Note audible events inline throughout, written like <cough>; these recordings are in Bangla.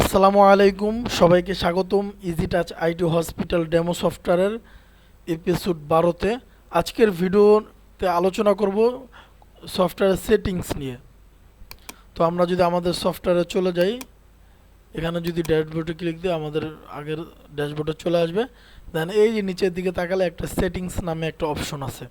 আসসালামু আলাইকুম, সবাইকে স্বাগতম Easy Touch IT hospital demo সফটওয়্যারের এপিসোড বারোতে। আজকের ভিডিওতে আলোচনা করব সফটওয়্যারের সেটিংস নিয়ে। তো আমরা যদি আমাদের সফটওয়্যারে চলে যাই, এখানে যদি ড্যাশবোর্ডে ক্লিক দিই, আমাদের আগের ড্যাশবোর্ডে চলে আসবে। দেন এই যে নিচের দিকে তাকালে একটা সেটিংস নামে একটা অপশন আছে।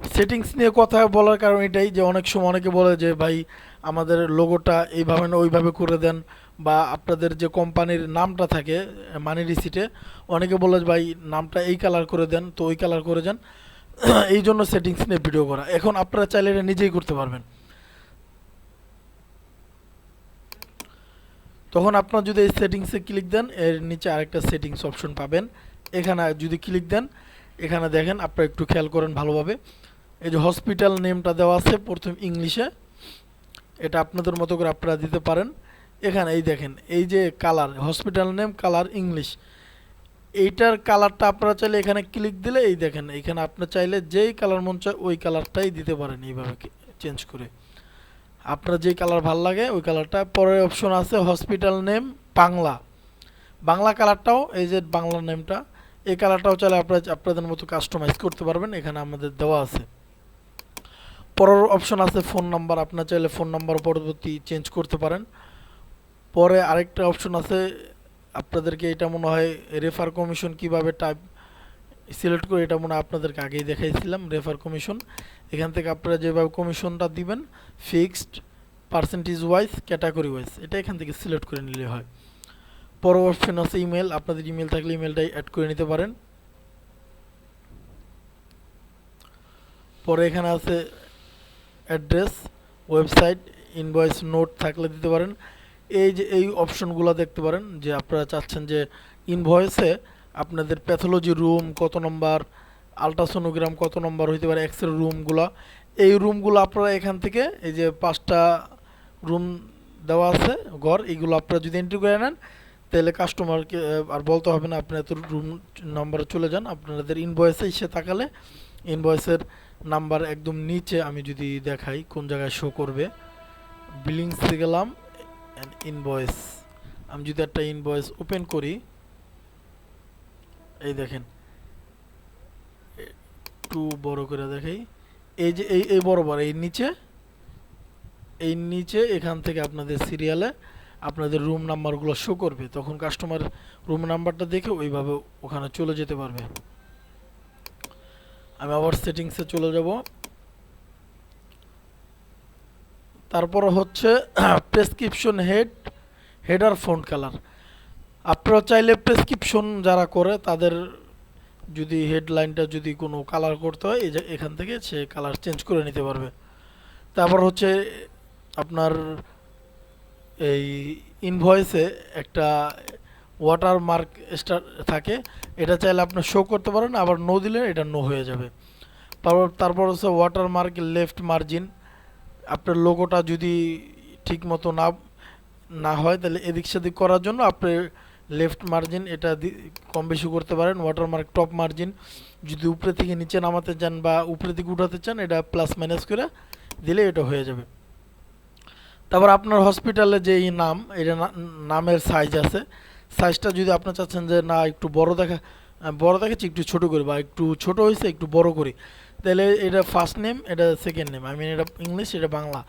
সেটিংস নিয়ে কথা বলার কারণ এটাই যে অনেক সময় অনেকে বলে যে, ভাই, আমাদের লোগোটা এইভাবে না, ওইভাবে করে দেন। বা আপনাদের যে কোম্পানির নামটা থাকে মানি রিসিটে অনেকে বলে ভাই, নামটা এই কালার করে দেন, তো ওই কালার করে দেন। <clears throat> এই জন্য সেটিংস নিয়ে ভিডিও করা। এখন আপনারা চাইলে এটা নিজেই করতে পারবেন। তখন আপনার যদি এই সেটিংসে ক্লিক দেন, এর নিচে আরেকটা সেটিংস অপশন পাবেন। এখানে যদি ক্লিক দেন, এখানে দেখেন, আপনারা একটু খেয়াল করেন ভালোভাবে। এই যে হসপিটাল নেমটা দেওয়া আছে, প্রথম ইংলিশে এটা আপনাদের মতো করে আপনারা দিতে পারেন। এখানে এই দেখেন, এই যে colour hospital name colour English এইটার কালারটা আপনারা চাইলে এখানে ক্লিক দিলে, এই দেখেন, এখানে আপনার চাইলে যেই কালার মন চায়, ওই কালারটাই দিতে পারেন এইভাবে চেঞ্জ করে। আপনার যেই কালার ভালো লাগে, ওই কালারটা পরের অপশন আছে হসপিটাল নেম বাংলা। বাংলা কালারটাও এই যে বাংলা নেমটা এই কালারটাও চাইলে আপনারা, আপনাদের মতো কাস্টমাইজ করতে পারবেন। এখানে আমাদের দেওয়া আছে। পরের অপশন আছে ফোন নাম্বার আপনার চাইলে ফোন নাম্বার পরবর্তী চেঞ্জ করতে পারেন। পরে আরেকটা অপশন আছে, আপনাদেরকে এটা মনে হয় রেফার কমিশন কীভাবে টাইপ সিলেক্ট করে এটা মনে হয় আপনাদেরকে আগেই দেখাইছিলাম রেফার কমিশন এখান থেকে আপনারা যেভাবে কমিশনটা দিবেন fixed percentage wise category wise এটা এখান থেকে সিলেক্ট করে নিলে হয়। পরের অপশন আছে ইমেল আপনাদের ইমেল থাকলে ইমেলটাই অ্যাড করে নিতে পারেন। পরে এখানে আছে অ্যাড্রেস ওয়েবসাইট ইনভয়েস নোট থাকলে দিতে পারেন। এই যে, এই অপশনগুলো দেখতে পারেন যে, আপনারা চাচ্ছেন যে ইনভয়েসে আপনাদের প্যাথোলজি রুম কত নম্বর আলট্রাসোনোগ্রাম কত নম্বর হইতে পারে এক্স রে রুমগুলো এই রুমগুলো আপনারা এখান থেকে, এই যে, পাঁচটা রুম দেওয়া আছে, ঘর এইগুলো আপনারা যদি এন্ট্রি করে নেন, তাহলে কাস্টমারকে আর বলতে হবে না, আপনি এত রুম নম্বরে চলে যান। আপনাদের ইনভয়েসে এসে তাকালে ইনভয়েসের নাম্বার একদম নিচে আমি যদি দেখাই কোন জায়গায় শো করবে বিলিংসে গেলাম ইনভয়েস আমি যদি একটা ইনভয়েস ওপেন করি, এই দেখেন, একটু বড় করে দেখাই, এই যে, এই এই বরাবর, এই নিচে এই নিচে এখান থেকে আপনাদের সিরিয়ালে আপনাদের রুম নাম্বারগুলো শো করবে, তখন কাস্টমার রুম নাম্বারটা দেখে ওইভাবে ওখানে চলে যেতে পারবে। আমি আবার সেটিংসে চলে যাব। তারপর হচ্ছে prescription head header font colour আপনারা চাইলে প্রেসক্রিপশন যারা করে, তাদের যদি হেডলাইনটা যদি কোনো কালার করতে হয়, এই এখান থেকে সে কালার চেঞ্জ করে নিতে পারবে। তারপর হচ্ছে আপনার এই ইনভয়েসে একটা ওয়াটার মার্ক স্টার থাকে, এটা চাইলে আপনি শো করতে পারেন, আবার নো দিলে এটা নো হয়ে যাবে। তারপর তারপর হচ্ছে ওয়াটার মার্ক লেফট মার্জিন আপনার লোগোটা যদি ঠিক মতো না না হয়, তাহলে এদিক সেদিক করার জন্য আপনি লেফট মার্জিন এটা কম বেশি করতে পারেন ওয়াটার মার্ক টপ মার্জিন যদি উপরে থেকে নিচে নামাতে চান বা উপরে থেকে উঠাতে চান, এটা প্লাস মাইনাস করে দিলে এটা হয়ে যাবে। তারপর আপনার হসপিটালে যে এই নাম, এটা নামের সাইজ আছে সাইজটা যদি আপনি চাচ্ছেন যে, না, একটু বড় দেখা বড় দেখাচ্ছি, একটু ছোট করি বা একটু ছোট হয়েছে একটু বড় করি, তাহলে এটা ফার্স্ট নেম এটা সেকেন্ড নেম আই এটা ইংলিশ এটা বাংলা।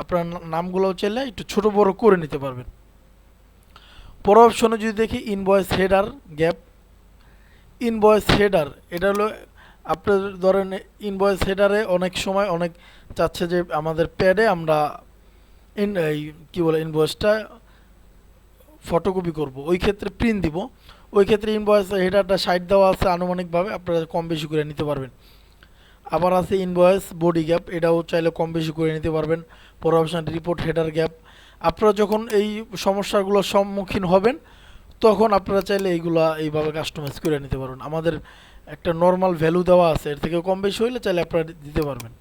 আপনার নামগুলো চাইলে একটু ছোট বড় করে নিতে পারবেন। পর অপশনে যদি দেখি invoice header gap invoice header এটা হলো আপনার ধরেন ইনভয়েস হেডারে অনেক সময় অনেক চাচ্ছে যে, আমাদের প্যাডে আমরা ইন এই কী বলে ইনভয়েসটা ফটোকপি করব। ওই ক্ষেত্রে প্রিন্ট দিব। ওই ক্ষেত্রে ইনভয়েস হেডারটা সাইড দেওয়া আছে আনুমানিকভাবে, আপনারা কম বেশি করে নিতে পারবেন। আবার আছে ইনভয়েস বডি গ্যাপ এটাও চাইলে কম বেশি করে নিতে পারবেন। পর অপশান রিপোর্ট হেডার গ্যাপ আপনারা যখন এই সমস্যাগুলোর সম্মুখীন হবেন, তখন আপনারা চাইলে এইগুলো এইভাবে কাস্টমাইজ করে নিতে পারবেন। আমাদের একটা নর্মাল ভ্যালু দেওয়া আছে, এর থেকে কম বেশি হইলে চাইলে আপনারা দিতে পারবেন।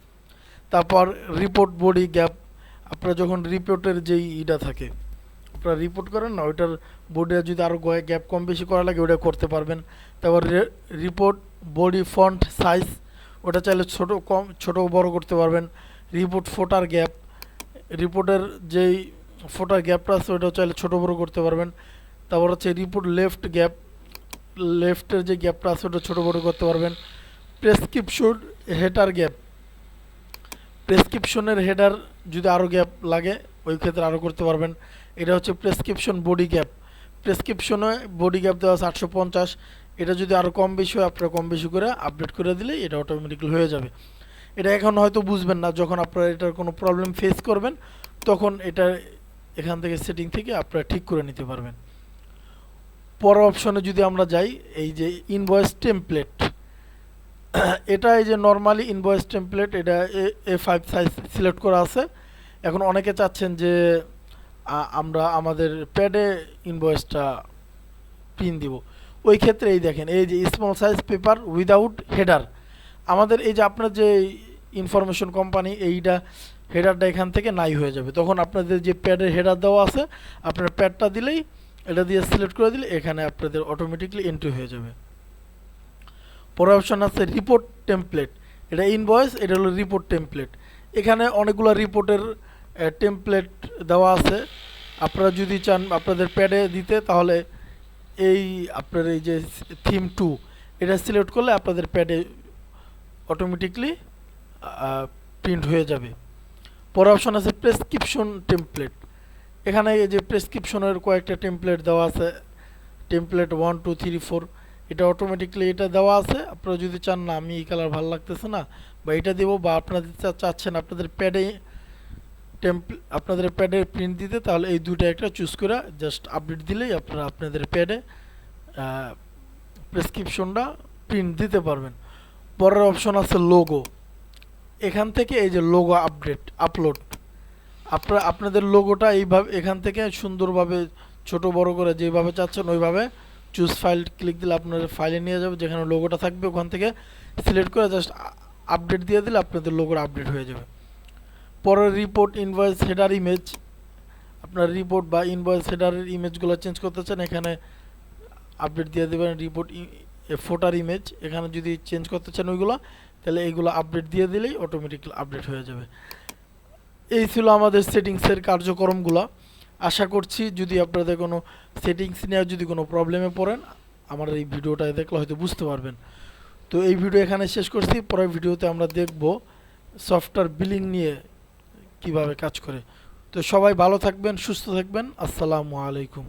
তারপর রিপোর্ট বডি গ্যাপ আপনারা যখন রিপোর্টের যেই ইটা থাকে আপনারা রিপোর্ট করেন না, ওইটার বোর্ডে যদি আরও গ্যাপ কম বেশি করা লাগে ওটা করতে পারবেন। তারপর রিপোর্ট বডি ফন্ট সাইজ ওটা চাইলে ছোট কম, ছোট বড় করতে পারবেন। রিপোর্ট ফোটার গ্যাপ রিপোর্টের যেই ফোটার গ্যাপটা আছে, ওইটাও চাইলে ছোটো বড়ো করতে পারবেন। তারপর হচ্ছে রিপোর্ট লেফট গ্যাপ লেফটের যে গ্যাপটা আছে, ওটা ছোটো বড়ো করতে পারবেন। প্রেসক্রিপশন হেডার গ্যাপ প্রেসক্রিপশনের হেডার যদি আরও গ্যাপ লাগে, ওই ক্ষেত্রে আরও করতে পারবেন। এটা হচ্ছে প্রেসক্রিপশন বডি গ্যাপ প্রেসক্রিপশনে বডি গ্যাপ দেওয়া আছে আটশো পঞ্চাশ। এটা যদি আরও কম বেশি হয়, আপনারা কম বেশি করে আপডেট করে দিলে এটা অটোমেটিক্যালি হয়ে যাবে। এটা এখন হয়তো বুঝবেন না, যখন আপনারা এটার কোনো প্রবলেম ফেস করবেন, তখন এটা এখান থেকে সেটিং থেকে আপনারা ঠিক করে নিতে পারবেন। পর অপশনে যদি আমরা যাই, এই যে ইনভয়েস টেমপ্লেট এটা এই যে নর্মালি ইনভয়েস টেমপ্লেট এটা এ ফাইভ সাইজ সিলেক্ট করা আছে। এখন অনেকে চাচ্ছেন যে আমরা আমাদের প্যাডে ইনভয়েসটা পিন দিব। ওই ক্ষেত্রে এই দেখেন, এই যে small size paper without header আমাদের এই যে আপনার যে ইনফরমেশন কোম্পানি এইটা হেডারটা এখান থেকে নাই হয়ে যাবে। তখন আপনাদের যে প্যাডের হেডার দেওয়া আছে, আপনার প্যাডটা দিলেই এটা দিয়ে সিলেক্ট করে দিলে এখানে আপনাদের অটোমেটিকলি এন্ট্রি হয়ে যাবে। পরের অপশন আছে রিপোর্ট টেমপ্লেট এটা ইনভয়েস এটা হলো রিপোর্ট টেমপ্লেট এখানে অনেকগুলো রিপোর্টের টেমপ্লেট দেওয়া আছে। আপনারা যদি চান আপনাদের প্যাডে দিতে, তাহলে এই আপনার এই যে থিম টু এটা সিলেক্ট করলে আপনাদের প্যাডে অটোমেটিকলি প্রিন্ট হয়ে যাবে। পরের অপশন আছে প্রেসক্রিপশন টেমপ্লেট এখানে এই যে প্রেসক্রিপশনের কয়েকটা টেমপ্লেট দেওয়া আছে। Template one two three four এটা অটোমেটিকলি এটা দেওয়া আছে। আপনারা যদি চান না, আমি এই কালার ভালো লাগতেছে না, বা এটা দেবো, বা আপনাদের চাচ্ছেন আপনাদের প্যাডে টেম্পল আপনাদের প্যাডে প্রিন্ট দিতে, তাহলে এই দুইটা একটা চুজ করে জাস্ট আপডেট দিলেই আপনারা আপনাদের প্যাডে প্রেসক্রিপশনটা প্রিন্ট দিতে পারবেন। পরের অপশন আছে লোগো এখান থেকে এই যে লোগো আপডেট আপলোড আপনারা, আপনাদের লোগোটা এইভাবে, এখান থেকে সুন্দরভাবে ছোট বড় করে যেভাবে চাচ্ছেন ওইভাবে চুজ ফাইল ক্লিক দিলে আপনাদের ফাইলে নিয়ে যাবে, যেখানে লোগোটা থাকবে ওখান থেকে সিলেক্ট করে জাস্ট আপডেট দিয়ে দিলে আপনাদের লোগোটা আপডেট হয়ে যাবে। পরের রিপোর্ট ইনভয়েস হেডার ইমেজ আপনার রিপোর্ট বা ইনভয়েস হেডারের ইমেজগুলো চেঞ্জ করতে চান এখানে আপডেট দিয়ে দেবেন রিপোর্ট ফোটার ইমেজ এখানে যদি চেঞ্জ করতে চান ওইগুলো, তাহলে এইগুলো আপডেট দিয়ে দিলেই অটোমেটিক্যালি আপডেট হয়ে যাবে। এই ছিল আমাদের সেটিংসের কার্যক্রমগুলো। আশা করছি যদি আপনাদের কোনো সেটিংস নিয়ে যদি কোনো প্রবলেমে পড়েন, আমার এই ভিডিওটা দেখলে হয়তো বুঝতে পারবেন। তো এই ভিডিও এখানে শেষ করছি, পরের ভিডিওতে আমরা দেখব সফটওয়্যার বিলিং নিয়ে কীভাবে কাজ করে। তো সবাই ভালো থাকবেন সুস্থ থাকবেন। আসসালামু আলাইকুম।